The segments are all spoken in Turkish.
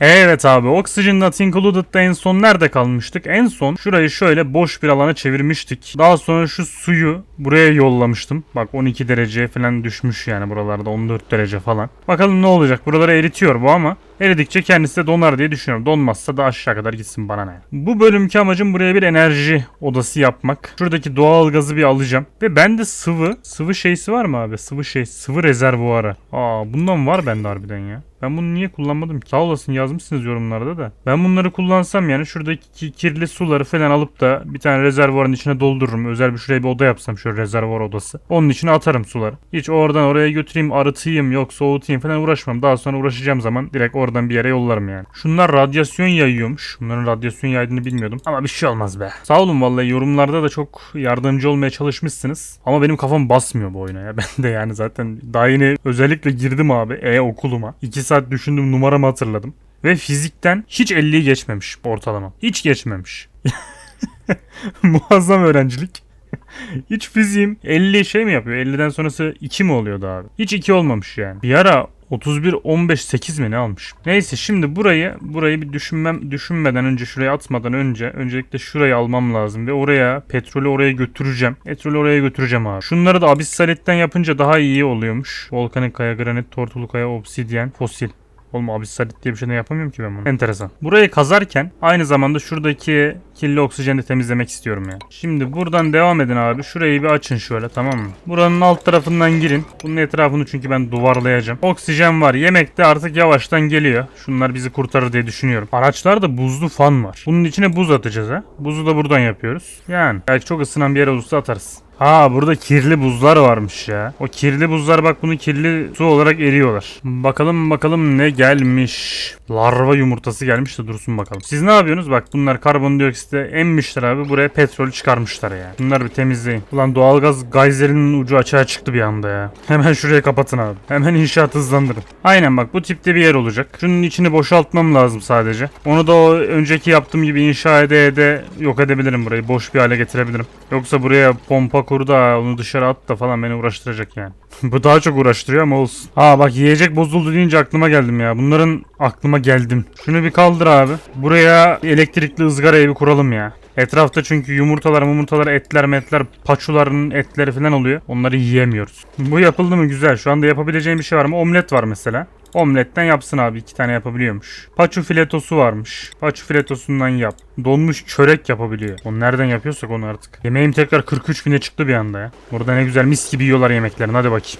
Evet abi Oxygen Not Included'da en son nerede kalmıştık? En son şurayı şöyle boş bir alana çevirmiştik. Daha sonra şu suyu buraya yollamıştım. Bak 12 dereceye falan düşmüş yani buralarda 14 derece falan. Bakalım ne olacak? Buraları eritiyor bu ama eridikçe kendisi de donar diye düşünüyorum. Donmazsa da aşağı kadar gitsin bana ne. Bu bölümki amacım buraya bir enerji odası yapmak. Şuradaki doğal gazı bir alacağım. Ve bende sıvı, sıvı şeysi var mı abi? Sıvı şey, sıvı rezervuarı. Aa bundan var bende harbiden ya. Ben bunu niye kullanmadım ki? Sağ olasın yazmışsınız yorumlarda da. Ben bunları kullansam yani şuradaki ki- kirli suları falan alıp da bir tane rezervuarın içine doldururum. Özel bir şuraya bir oda yapsam şöyle rezervuar odası. Onun içine atarım suları. Hiç oradan oraya götüreyim arıtayım yok soğutayım falan uğraşmam. Daha sonra uğraşacağım zaman direkt oradan bir yere yollarım yani. Şunlar radyasyon yayıyormuş. Bunların radyasyon yaydığını bilmiyordum. Ama bir şey olmaz be. Sağ olun vallahi yorumlarda da çok yardımcı olmaya çalışmışsınız. Ama benim kafam basmıyor bu oyuna ya. Ben de yani zaten daha yeni özellikle girdim abi e-okuluma. 2 saat düşündüm numaramı hatırladım. Ve fizikten hiç 50'yi geçmemiş ortalama. Hiç geçmemiş. Muazzam öğrencilik. Hiç fiziğim 50 şey mi yapıyor? 50'den sonrası 2 mi oluyordu abi? Hiç 2 olmamış yani. Bir ara 31 15 8 mi ne almış? Neyse şimdi burayı burayı bir düşünmem düşünmeden önce şuraya atmadan önce öncelikle şurayı almam lazım ve oraya petrolü oraya götüreceğim. Petrolü oraya götüreceğim abi. Şunları da abissaletten yapınca daha iyi oluyormuş. Volkanik kaya, granit, tortulu kaya, obsidyen, fosil. Oğlum abisalit diye bir şey de yapamıyorum ki ben bunu. Enteresan. Burayı kazarken aynı zamanda şuradaki kirli oksijeni temizlemek istiyorum ya. Şimdi buradan devam edin abi. Şurayı bir açın şöyle tamam mı? Buranın alt tarafından girin. Bunun etrafını çünkü ben duvarlayacağım. Oksijen var. Yemek de artık yavaştan geliyor. Şunlar bizi kurtarır diye düşünüyorum. Araçlarda buzlu fan var. Bunun içine buz atacağız ha. Buzu da buradan yapıyoruz. Yani belki çok ısınan bir yer olursa atarız. Ha burada kirli buzlar varmış ya. O kirli buzlar bak bunu kirli su olarak eriyorlar. Bakalım bakalım ne gelmiş. Larva yumurtası gelmiş de dursun bakalım. Siz ne yapıyorsunuz? Bak bunlar karbondioksite emmişler abi. Buraya petrol çıkarmışlar ya. Bunları bir temizleyin. Ulan doğalgaz gayzerinin ucu açığa çıktı bir anda ya. Hemen şuraya kapatın abi. Hemen inşaat hızlandırın. Aynen bak bu tipte bir yer olacak. Şunun içini boşaltmam lazım sadece. Onu da o önceki yaptığım gibi inşa ede ede yok edebilirim burayı. Boş bir hale getirebilirim. Yoksa buraya pompa kur da onu dışarı at da falan beni uğraştıracak yani. Bu daha çok uğraştırıyor ama olsun. Aa bak yiyecek bozuldu deyince aklıma geldim ya. Bunların aklıma geldim. Şunu bir kaldır abi. Buraya elektrikli ızgarayı bir kuralım ya. Etrafta çünkü yumurtalar, yumurtalar, etler, metler, paçuların etleri falan oluyor. Onları yiyemiyoruz. Bu yapıldı mı güzel. Şu anda yapabileceğim bir şey var mı? Omlet var mesela. Omletten yapsın abi. iki tane yapabiliyormuş. Paçu filetosu varmış. Paçu filetosundan yap. Donmuş çörek yapabiliyor. Onu nereden yapıyorsak onu artık. Yemeğim tekrar 43 bine çıktı bir anda ya. Burada ne güzel mis gibi yiyorlar yemeklerini. Hadi bakayım.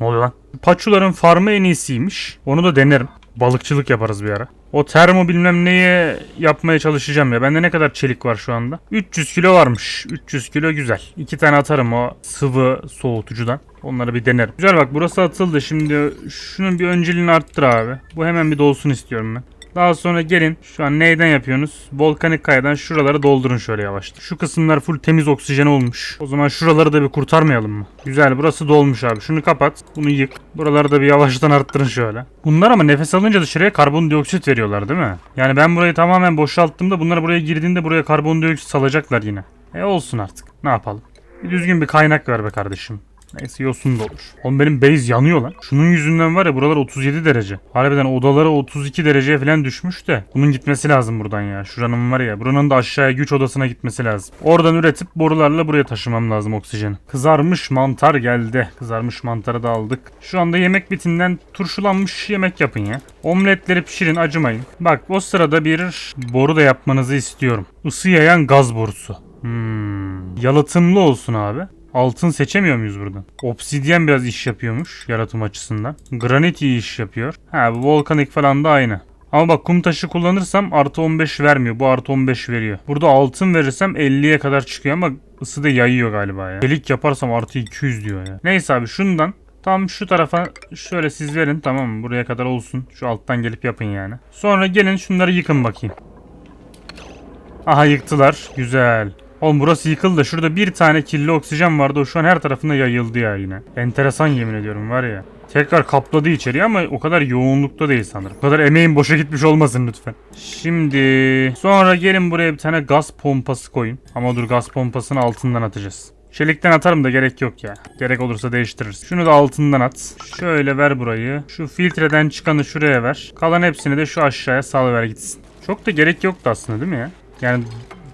Ne oluyor lan? Paçuların farmı en iyisiymiş. Onu da denerim. Balıkçılık yaparız bir ara. O termo bilmem neye yapmaya çalışacağım ya. Bende ne kadar çelik var şu anda? 300 kilo varmış. 300 kilo güzel. İki tane atarım o sıvı soğutucudan. Onları bir denerim. Güzel bak burası atıldı. Şimdi şunun bir önceliğini arttır abi. Bu hemen bir dolsun istiyorum ben. Daha sonra gelin. Şu an neyden yapıyorsunuz? Volkanik kayadan şuraları doldurun şöyle yavaşça. Şu kısımlar full temiz oksijen olmuş. O zaman şuraları da bir kurtarmayalım mı? Güzel burası dolmuş abi. Şunu kapat. Bunu yık. Buraları da bir yavaştan arttırın şöyle. Bunlar ama nefes alınca dışarıya karbondioksit veriyorlar değil mi? Yani ben burayı tamamen boşalttığımda bunlar buraya girdiğinde buraya karbondioksit salacaklar yine. E olsun artık. Ne yapalım? Bir düzgün bir kaynak ver be kardeşim. Neyse yosun da olur. Oğlum benim base yanıyor lan. Şunun yüzünden var ya buralar 37 derece. Harbiden odaları 32 dereceye falan düşmüş de. Bunun gitmesi lazım buradan ya. Şuranın var ya. Buranın da aşağıya güç odasına gitmesi lazım. Oradan üretip borularla buraya taşımam lazım oksijeni. Kızarmış mantar geldi. Kızarmış mantarı da aldık. Şu anda yemek bitinden turşulanmış yemek yapın ya. Omletleri pişirin acımayın. Bak o sırada bir boru da yapmanızı istiyorum. Isı yayan gaz borusu. Hmm. Yalıtımlı olsun abi. Altın seçemiyor muyuz buradan? Obsidyen biraz iş yapıyormuş yaratım açısından. Granit iyi iş yapıyor. Ha bu volkanik falan da aynı. Ama bak kum taşı kullanırsam artı 15 vermiyor. Bu artı 15 veriyor. Burada altın verirsem 50'ye kadar çıkıyor ama ısı da yayıyor galiba ya. Çelik yaparsam artı 200 diyor ya. Neyse abi şundan Tam şu tarafa şöyle siz verin tamam mı? Buraya kadar olsun. Şu alttan gelip yapın yani. Sonra gelin şunları yıkın bakayım. Aha yıktılar. Güzel. Oğlum burası yıkıldı. Şurada bir tane kirli oksijen vardı. O şu an her tarafına yayıldı ya yine. Enteresan yemin ediyorum var ya. Tekrar kapladı içeriye ama o kadar yoğunlukta değil sanırım. O kadar emeğin boşa gitmiş olmasın lütfen. Şimdi sonra gelin buraya bir tane gaz pompası koyun. Ama dur gaz pompasını altından atacağız. Çelikten atarım da gerek yok ya. Gerek olursa değiştiririz. Şunu da altından at. Şöyle ver burayı. Şu filtreden çıkanı şuraya ver. Kalan hepsini de şu aşağıya salıver gitsin. Çok da gerek yoktu aslında değil mi ya? Yani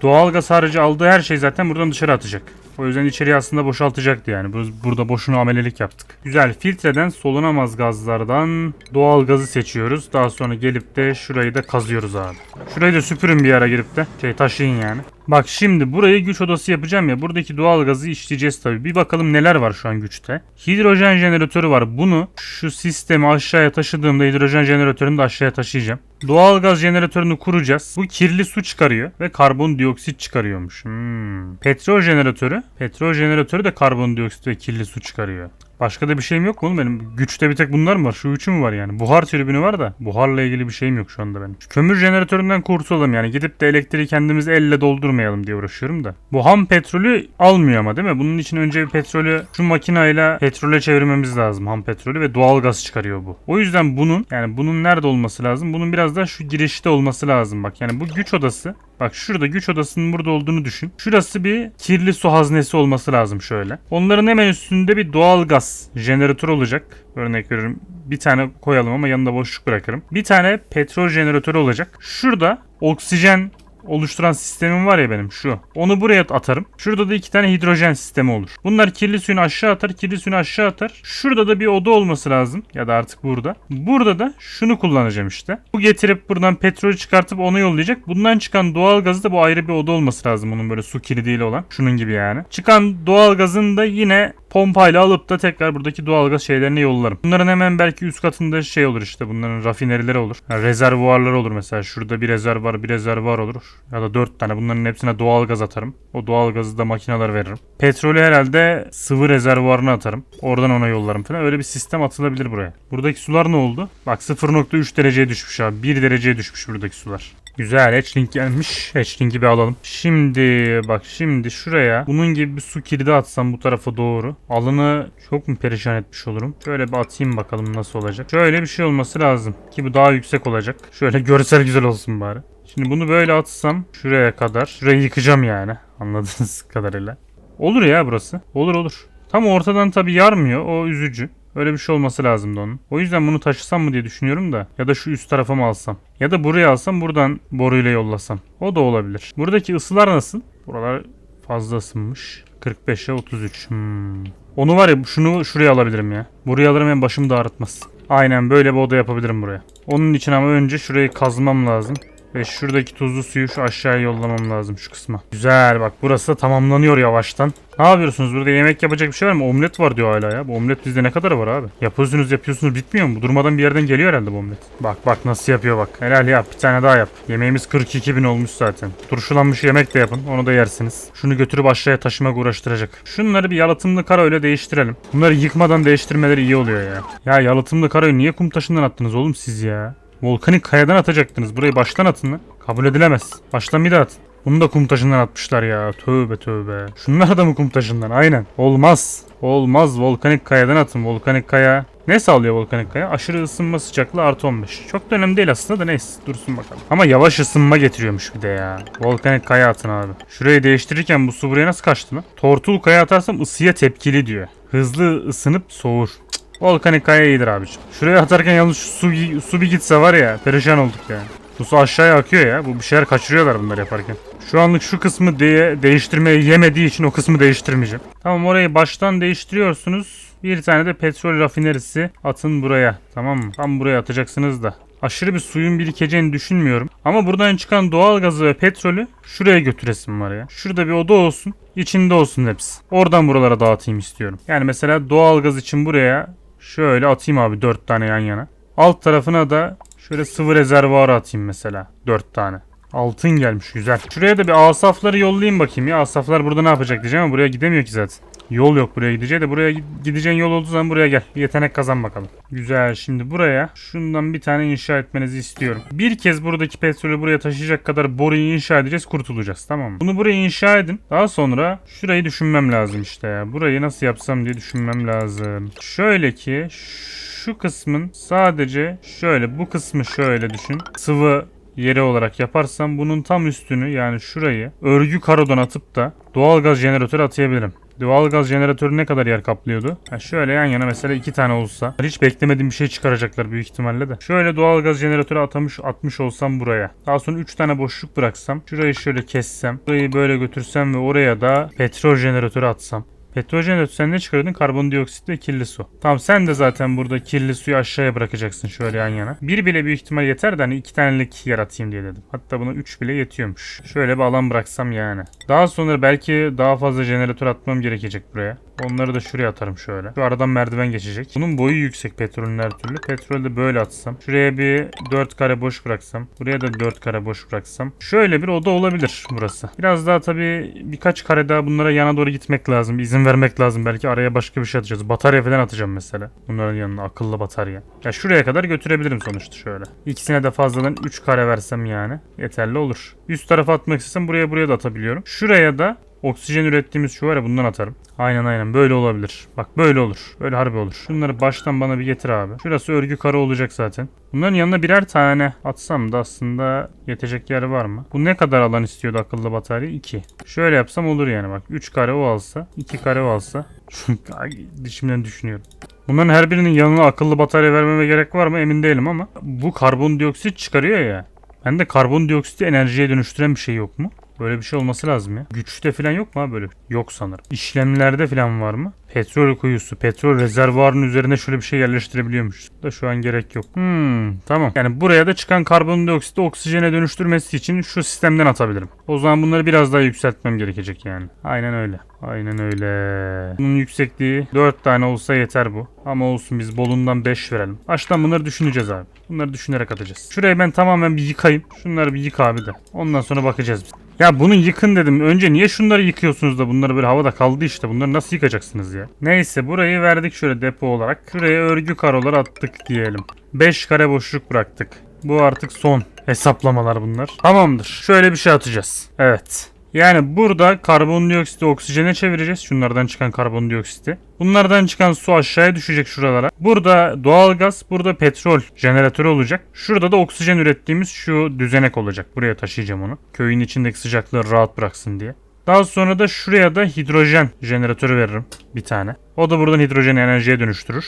doğalgaz harici aldığı her şey zaten buradan dışarı atacak. O yüzden içeriği aslında boşaltacaktı yani. Biz burada boşuna amelelik yaptık. Güzel. Filtreden solunamaz gazlardan doğal gazı seçiyoruz. Daha sonra gelip de şurayı da kazıyoruz abi. Şurayı da süpürün bir ara girip de. Şey taşıyın yani. Bak şimdi burayı güç odası yapacağım ya. Buradaki doğal gazı işleyeceğiz tabii. Bir bakalım neler var şu an güçte. Hidrojen jeneratörü var. Bunu şu sistemi aşağıya taşıdığımda hidrojen jeneratörünü de aşağıya taşıyacağım. Doğalgaz jeneratörünü kuracağız. Bu kirli su çıkarıyor ve karbondioksit çıkarıyormuş. Hmm. Petrol jeneratörü. Petrol jeneratörü de karbondioksit ve kirli su çıkarıyor. Başka da bir şeyim yok oğlum benim? Güçte bir tek bunlar mı var? Şu üçü mü var yani? Buhar tribünü var da buharla ilgili bir şeyim yok şu anda benim. Kömür jeneratöründen kurtulalım yani. Gidip de elektriği kendimiz elle doldurmayalım diye uğraşıyorum da. Bu ham petrolü almıyor ama değil mi? Bunun için önce bir petrolü şu makinayla petrole çevirmemiz lazım. Ham petrolü ve doğal gaz çıkarıyor bu. O yüzden bunun yani bunun nerede olması lazım? Bunun biraz da şu girişte olması lazım. Bak yani bu güç odası Bak şurada güç odasının burada olduğunu düşün. Şurası bir kirli su haznesi olması lazım şöyle. Onların hemen üstünde bir doğal gaz jeneratörü olacak. Örnek veriyorum bir tane koyalım ama yanında boşluk bırakırım. Bir tane petrol jeneratörü olacak. Şurada oksijen oluşturan sistemim var ya benim şu. Onu buraya atarım. Şurada da iki tane hidrojen sistemi olur. Bunlar kirli suyunu aşağı atar, kirli suyunu aşağı atar. Şurada da bir oda olması lazım ya da artık burada. Burada da şunu kullanacağım işte. Bu getirip buradan petrolü çıkartıp onu yollayacak. Bundan çıkan doğal gazı da bu ayrı bir oda olması lazım onun böyle su kilidiyle olan. Şunun gibi yani. Çıkan doğal gazın da yine pompayla alıp da tekrar buradaki doğalgaz şeylerine yollarım. Bunların hemen belki üst katında şey olur işte bunların rafinerileri olur. Yani rezervuarlar olur mesela. Şurada bir rezervuar bir rezervuar olur. Ya da dört tane bunların hepsine doğalgaz atarım. O doğalgazı da makineler veririm. Petrolü herhalde sıvı rezervuarına atarım. Oradan ona yollarım falan. Öyle bir sistem atılabilir buraya. Buradaki sular ne oldu? Bak 0.3 dereceye düşmüş abi. 1 dereceye düşmüş buradaki sular. Güzel hatchlink gelmiş. Hatchlink'i bir alalım. Şimdi bak şimdi şuraya bunun gibi bir su kilidi atsam bu tarafa doğru. Alanı çok mu perişan etmiş olurum? Şöyle bir atayım bakalım nasıl olacak. Şöyle bir şey olması lazım. Ki bu daha yüksek olacak. Şöyle görsel güzel olsun bari. Şimdi bunu böyle atsam şuraya kadar. Şurayı yıkacağım yani. Anladığınız kadarıyla. Olur ya burası. Olur olur. Tam ortadan tabii yarmıyor. O üzücü. Öyle bir şey olması lazımdı onun. O yüzden bunu taşısam mı diye düşünüyorum da. Ya da şu üst tarafa mı alsam? Ya da buraya alsam buradan boruyla yollasam. O da olabilir. Buradaki ısılar nasıl? Buralar fazla ısınmış. 45'e 33. Hmm. Onu var ya şunu şuraya alabilirim ya. Buraya alırım hem başımı da ağrıtmaz. Aynen böyle bir oda yapabilirim buraya. Onun için ama önce şurayı kazmam lazım. Ve şuradaki tuzlu suyu şu aşağıya yollamam lazım şu kısma. Güzel bak burası da tamamlanıyor yavaştan. Ne yapıyorsunuz burada yemek yapacak bir şey var mı? Omlet var diyor hala ya. Bu omlet bizde ne kadar var abi? Yapıyorsunuz yapıyorsunuz bitmiyor mu? Durmadan bir yerden geliyor herhalde bu omlet. Bak bak nasıl yapıyor bak. Helal yap bir tane daha yap. Yemeğimiz 42 bin olmuş zaten. Turşulanmış yemek de yapın onu da yersiniz. Şunu götürüp aşağıya taşımak uğraştıracak. Şunları bir yalıtımlı kara öyle değiştirelim. Bunları yıkmadan değiştirmeleri iyi oluyor ya. Ya yalıtımlı karayı niye kum taşından attınız oğlum siz ya? Volkanik kayadan atacaktınız. Burayı baştan atın lan. Kabul edilemez. Baştan bir de atın. Bunu da kum taşından atmışlar ya. Tövbe tövbe. Şunlar da mı kum taşından? Aynen. Olmaz. Olmaz. Volkanik kayadan atın. Volkanik kaya. Ne sağlıyor volkanik kaya? Aşırı ısınma sıcaklığı artı 15. Çok da önemli değil aslında da neyse dursun bakalım. Ama yavaş ısınma getiriyormuş bir de ya. Volkanik kaya atın abi. Şurayı değiştirirken bu su buraya nasıl kaçtı lan? Tortul kaya atarsam ısıya tepkili diyor. Hızlı ısınıp soğur. Volkanik kaya iyidir abiciğim. Şuraya atarken yalnız su, su bir gitse var ya perişan olduk yani. Bu su aşağıya akıyor ya. Bu bir şeyler kaçırıyorlar bunlar yaparken. Şu anlık şu kısmı diye değiştirmeyi yemediği için o kısmı değiştirmeyeceğim. Tamam orayı baştan değiştiriyorsunuz. Bir tane de petrol rafinerisi atın buraya. Tamam mı? Tam buraya atacaksınız da. Aşırı bir suyun birikeceğini düşünmüyorum. Ama buradan çıkan doğal gazı ve petrolü şuraya götüresim var ya. Şurada bir oda olsun. içinde olsun hepsi. Oradan buralara dağıtayım istiyorum. Yani mesela doğal gaz için buraya şöyle atayım abi 4 tane yan yana. Alt tarafına da şöyle sıvı rezervuar atayım mesela 4 tane. Altın gelmiş güzel. Şuraya da bir asafları yollayayım bakayım ya. Asaflar burada ne yapacak diyeceğim ama buraya gidemiyor ki zaten. Yol yok buraya gideceği de buraya gideceğin yol olduğu zaman buraya gel. Bir yetenek kazan bakalım. Güzel şimdi buraya şundan bir tane inşa etmenizi istiyorum. Bir kez buradaki petrolü buraya taşıyacak kadar boruyu inşa edeceğiz kurtulacağız tamam mı? Bunu buraya inşa edin. Daha sonra şurayı düşünmem lazım işte ya. Burayı nasıl yapsam diye düşünmem lazım. Şöyle ki şu kısmın sadece şöyle bu kısmı şöyle düşün. Sıvı yeri olarak yaparsam bunun tam üstünü yani şurayı örgü karodan atıp da doğalgaz jeneratörü atayabilirim. Doğalgaz jeneratörü ne kadar yer kaplıyordu? Ha şöyle yan yana mesela iki tane olsa. Hiç beklemediğim bir şey çıkaracaklar büyük ihtimalle de. Şöyle doğalgaz jeneratörü atamış atmış olsam buraya. Daha sonra 3 tane boşluk bıraksam. Şurayı şöyle kessem. Burayı böyle götürsem ve oraya da petrol jeneratörü atsam. Petrol jeneratörü sen ne çıkarıyordun? Karbondioksit ve kirli su. Tamam sen de zaten burada kirli suyu aşağıya bırakacaksın şöyle yan yana. Bir bile büyük ihtimal yeter de hani iki tanelik yaratayım diye dedim. Hatta buna üç bile yetiyormuş. Şöyle bir alan bıraksam yani. Daha sonra belki daha fazla jeneratör atmam gerekecek buraya. Onları da şuraya atarım şöyle. Şu aradan merdiven geçecek. Bunun boyu yüksek petrolün her türlü. Petrolü de böyle atsam. Şuraya bir 4 kare boş bıraksam. Buraya da 4 kare boş bıraksam. Şöyle bir oda olabilir burası. Biraz daha tabii birkaç kare daha bunlara yana doğru gitmek lazım. Bir vermek lazım. Belki araya başka bir şey atacağız. Batarya falan atacağım mesela. Bunların yanına akıllı batarya. Ya şuraya kadar götürebilirim sonuçta şöyle. İkisine de fazladan 3 kare versem yani yeterli olur. Üst tarafa atmak istesem buraya buraya da atabiliyorum. Şuraya da Oksijen ürettiğimiz şu var ya bundan atarım. Aynen aynen böyle olabilir. Bak böyle olur. Böyle harbi olur. Şunları baştan bana bir getir abi. Şurası örgü kara olacak zaten. Bunların yanına birer tane atsam da aslında yetecek yer var mı? Bu ne kadar alan istiyordu akıllı batarya? 2. Şöyle yapsam olur yani bak. 3 kare o alsa. 2 kare o alsa. Dişimden düşünüyorum. Bunların her birinin yanına akıllı batarya vermeme gerek var mı emin değilim ama bu karbondioksit çıkarıyor ya. Ben de karbondioksiti enerjiye dönüştüren bir şey yok mu? Böyle bir şey olması lazım ya. Güçte falan yok mu abi böyle? Yok sanırım. İşlemlerde falan var mı? Petrol kuyusu, petrol rezervuarının üzerine şöyle bir şey yerleştirebiliyormuş. Da şu an gerek yok. Hmm, tamam. Yani buraya da çıkan karbondioksiti oksijene dönüştürmesi için şu sistemden atabilirim. O zaman bunları biraz daha yükseltmem gerekecek yani. Aynen öyle. Aynen öyle. Bunun yüksekliği 4 tane olsa yeter bu. Ama olsun biz bolundan 5 verelim. Baştan bunları düşüneceğiz abi. Bunları düşünerek atacağız. Şurayı ben tamamen bir yıkayayım. Şunları bir yık abi de. Ondan sonra bakacağız biz. Ya bunu yıkın dedim. Önce niye şunları yıkıyorsunuz da bunları böyle havada kaldı işte. Bunları nasıl yıkacaksınız ya? Neyse burayı verdik şöyle depo olarak. Şuraya örgü karolar attık diyelim. 5 kare boşluk bıraktık. Bu artık son hesaplamalar bunlar. Tamamdır. Şöyle bir şey atacağız. Evet. Yani burada karbondioksiti oksijene çevireceğiz. Şunlardan çıkan karbondioksiti. Bunlardan çıkan su aşağıya düşecek şuralara. Burada doğalgaz, burada petrol jeneratörü olacak. Şurada da oksijen ürettiğimiz şu düzenek olacak. Buraya taşıyacağım onu. Köyün içindeki sıcaklığı rahat bıraksın diye. Daha sonra da şuraya da hidrojen jeneratörü veririm. Bir tane. O da buradan hidrojen enerjiye dönüştürür.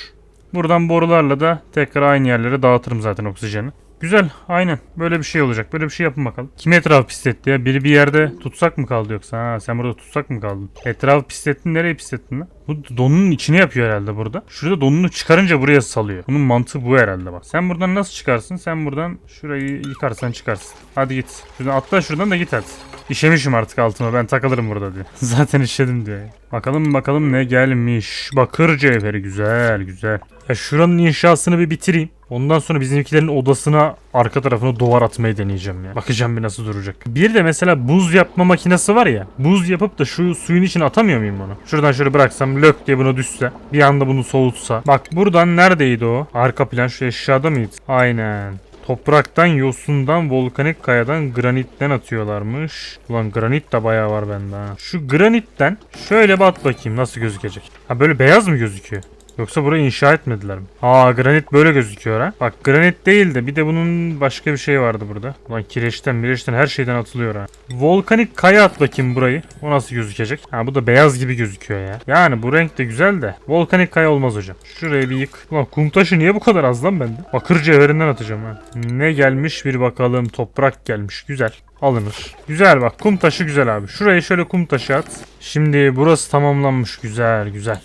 Buradan borularla da tekrar aynı yerlere dağıtırım zaten oksijeni. Güzel aynen böyle bir şey olacak. Böyle bir şey yapın bakalım. Kim etrafı pisletti ya? Biri bir yerde tutsak mı kaldı yoksa? Ha sen burada tutsak mı kaldın? Etrafı pislettin nereye pislettin lan? Bu donunun içine yapıyor herhalde burada. Şurada donunu çıkarınca buraya salıyor. Bunun mantığı bu herhalde bak. Sen buradan nasıl çıkarsın? Sen buradan şurayı yıkarsan çıkarsın. Hadi git. Şuradan atla şuradan da git hadi. İşemişim artık altıma ben takılırım burada diyor. Zaten işedim diyor. Bakalım bakalım ne gelmiş. Bakır cevheri güzel güzel. Ya şuranın inşasını bir bitireyim. Ondan sonra bizimkilerin odasına arka tarafına duvar atmayı deneyeceğim ya. Bakacağım bir nasıl duracak. Bir de mesela buz yapma makinesi var ya. Buz yapıp da şu suyun içine atamıyor muyum onu? Şuradan şöyle bıraksam lök diye buna düşse. Bir anda bunu soğutsa. Bak buradan neredeydi o? Arka plan şu aşağıda mıydı? Aynen. Topraktan, yosundan, volkanik kayadan, granitten atıyorlarmış. Ulan granit de bayağı var bende ha. Şu granitten şöyle bir at bakayım nasıl gözükecek. Ha böyle beyaz mı gözüküyor? Yoksa burayı inşa etmediler mi? Aa granit böyle gözüküyor ha. Bak granit değil de bir de bunun başka bir şey vardı burada. Ulan kireçten mireçten her şeyden atılıyor ha. Volkanik kaya at bakayım burayı. O nasıl gözükecek? Ha bu da beyaz gibi gözüküyor ya. Yani bu renk de güzel de. Volkanik kaya olmaz hocam. Şurayı bir yık. Ulan kum taşı niye bu kadar az lan bende? Bakır cevherinden atacağım ha. Ne gelmiş bir bakalım. Toprak gelmiş. Güzel alınır. Güzel bak kum taşı güzel abi. Şuraya şöyle kum taşı at. Şimdi burası tamamlanmış güzel güzel.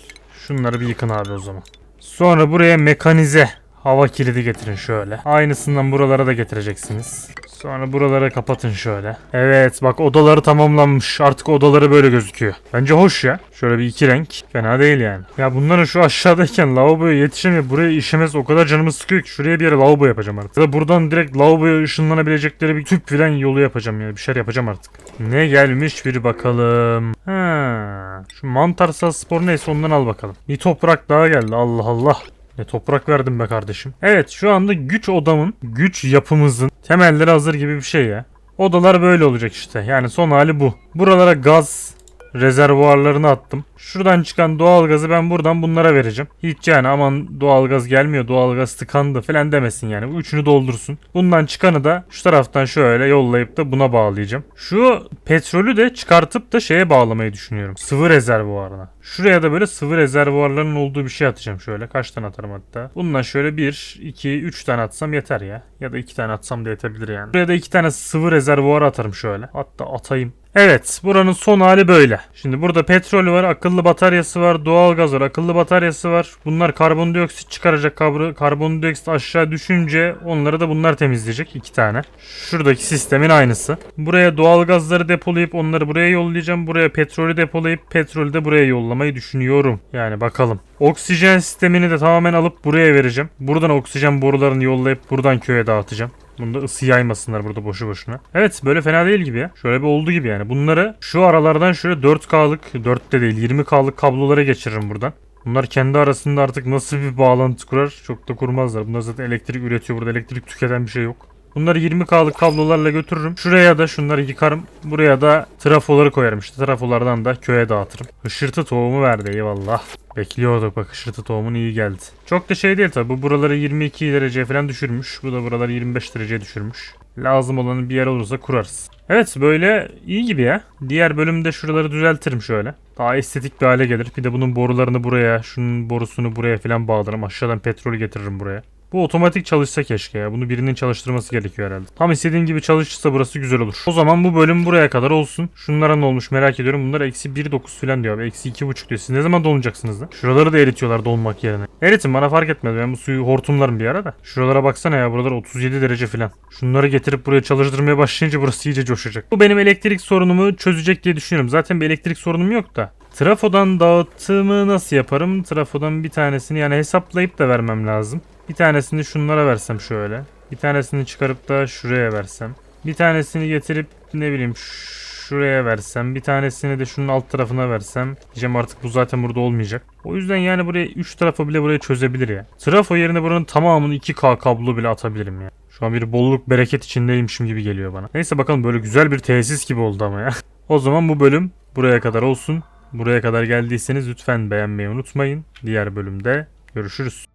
Şunları bir yıkın abi o zaman. Sonra buraya mekanize hava kilidi getirin şöyle. Aynısından buralara da getireceksiniz. Sonra buraları kapatın şöyle. Evet bak odaları tamamlanmış. Artık odaları böyle gözüküyor. Bence hoş ya. Şöyle bir iki renk. Fena değil yani. Ya bunların şu aşağıdayken lavaboya yetişemiyor. Buraya işemez o kadar canımı sıkıyor ki. Şuraya bir yere lavabo yapacağım artık. Ya da buradan direkt lavaboya ışınlanabilecekleri bir tüp filan yolu yapacağım ya. Bir şeyler yapacağım artık. Ne gelmiş bir bakalım. Ha, şu mantarsal spor neyse ondan al bakalım. Bir toprak daha geldi. Allah Allah. Ne toprak verdim be kardeşim. Evet şu anda güç odamın, güç yapımızın temelleri hazır gibi bir şey ya. Odalar böyle olacak işte. Yani son hali bu. Buralara gaz rezervuarlarını attım. Şuradan çıkan doğalgazı ben buradan bunlara vereceğim. Hiç yani aman doğalgaz gelmiyor, doğalgaz tıkandı falan demesin yani. Bu üçünü doldursun. Bundan çıkanı da şu taraftan şöyle yollayıp da buna bağlayacağım. Şu petrolü de çıkartıp da şeye bağlamayı düşünüyorum. Sıvı rezervuarına. Şuraya da böyle sıvı rezervuarların olduğu bir şey atacağım şöyle. Kaç tane atarım hatta. Bundan şöyle 1, 2, 3 tane atsam yeter ya. Ya da 2 tane atsam da yetebilir yani. Buraya da 2 tane sıvı rezervuar atarım şöyle. Hatta atayım. Evet buranın son hali böyle. Şimdi burada petrol var, akıllı bataryası var, doğalgaz var, akıllı bataryası var. Bunlar karbondioksit çıkaracak kabro. Karbondioksit aşağı düşünce onları da bunlar temizleyecek iki tane. Şuradaki sistemin aynısı. Buraya doğalgazları depolayıp onları buraya yollayacağım. Buraya petrolü depolayıp petrolü de buraya yollamayı düşünüyorum. Yani bakalım. Oksijen sistemini de tamamen alıp buraya vereceğim. Buradan oksijen borularını yollayıp buradan köye dağıtacağım. Bunda ısı yaymasınlar burada boşu boşuna. Evet böyle fena değil gibi ya. Şöyle bir oldu gibi yani. Bunları şu aralardan şöyle 4K'lık 4'te değil 20K'lık kablolara geçiririm buradan. Bunlar kendi arasında artık nasıl bir bağlantı kurar çok da kurmazlar. Bunlar zaten elektrik üretiyor. Burada elektrik tüketen bir şey yok. Bunları 20K'lık kablolarla götürürüm. Şuraya da şunları yıkarım. Buraya da trafoları koyarım işte. Trafolardan da köye dağıtırım. Hışırtı tohumu verdi eyvallah. Bekliyorduk bak hışırtı tohumun iyi geldi. Çok da şey değil tabi. Bu buraları 22 derece falan düşürmüş. Bu da buraları 25 dereceye düşürmüş. Lazım olanı bir yer olursa kurarız. Evet böyle iyi gibi ya. Diğer bölümde şuraları düzeltirim şöyle. Daha estetik bir hale gelir. Bir de bunun borularını buraya, şunun borusunu buraya falan bağlarım. Aşağıdan petrol getiririm buraya. Bu otomatik çalışsa keşke ya. Bunu birinin çalıştırması gerekiyor herhalde. Tam istediğim gibi çalışırsa burası güzel olur. O zaman bu bölüm buraya kadar olsun. Şunlara ne olmuş merak ediyorum. Bunlar eksi 1.9 falan diyor. abi. Eksi 2.5 diyor. Siz ne zaman donacaksınız da? Şuraları da eritiyorlar donmak yerine. Eritin bana fark etmez. Ben bu suyu hortumlarım bir ara da. Şuralara baksana ya. Buralar 37 derece falan. Şunları getirip buraya çalıştırmaya başlayınca burası iyice coşacak. Bu benim elektrik sorunumu çözecek diye düşünüyorum. Zaten bir elektrik sorunum yok da. Trafodan dağıtımı nasıl yaparım? Trafodan bir tanesini yani hesaplayıp da vermem lazım. Bir tanesini şunlara versem şöyle. Bir tanesini çıkarıp da şuraya versem. Bir tanesini getirip ne bileyim şuraya versem. Bir tanesini de şunun alt tarafına versem. Diyeceğim artık bu zaten burada olmayacak. O yüzden yani buraya 3 tarafı bile buraya çözebilir ya. Trafo yerine buranın tamamını 2K kablo bile atabilirim ya. Şu an bir bolluk bereket içindeymişim gibi geliyor bana. Neyse bakalım böyle güzel bir tesis gibi oldu ama ya. O zaman bu bölüm buraya kadar olsun. Buraya kadar geldiyseniz lütfen beğenmeyi unutmayın. Diğer bölümde görüşürüz.